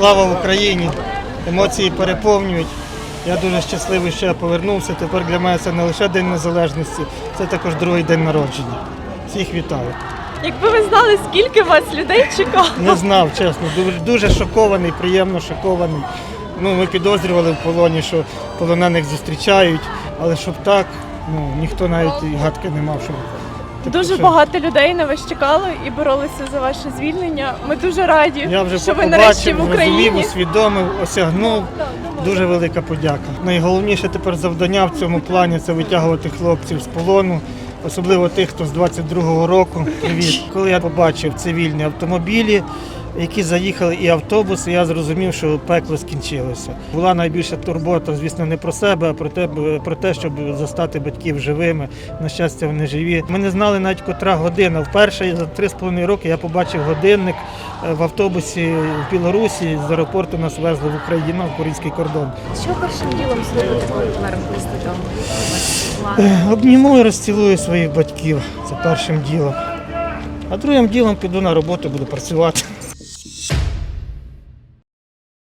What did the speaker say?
Слава Україні! Емоції переповнюють. Я дуже щасливий, що я повернувся. Тепер для мене це не лише День Незалежності, це також другий день народження. Всіх вітаю. Якби ви знали, скільки вас людей чекало. Не знав, чесно, дуже, дуже шокований, приємно шокований. Ну, ми підозрювали в полоні, що полонених зустрічають, але щоб так, ну ніхто навіть і гадки не мав, таке, Дуже що- багато людей на вас чекало і боролися за ваше звільнення. Ми дуже раді, Я вже що ви нарешті в Україні. зрозумів, усвідомив, осягнув. Дуже велика подяка. Найголовніше тепер завдання в цьому плані це витягувати хлопців з полону, особливо тих, хто з 22-го року. Привіт. Коли я побачив цивільні автомобілі, які заїхали, і автобуси, я зрозумів, що пекло скінчилося. Була найбільша турбота, звісно, не про себе, а про те, про те, щоб застати батьків живими. На щастя, вони живі. Ми не знали навіть котра година. Вперше за три з половиною роки я побачив годинник е, в автобусі в Білорусі з аеропорту нас везли в Україну, в український кордон. Що першим ділом зробити, коли повернетесь додому? Е, Обніму і розцілую своїх батьків. Це першим ділом. А другим ділом піду на роботу, буду працювати.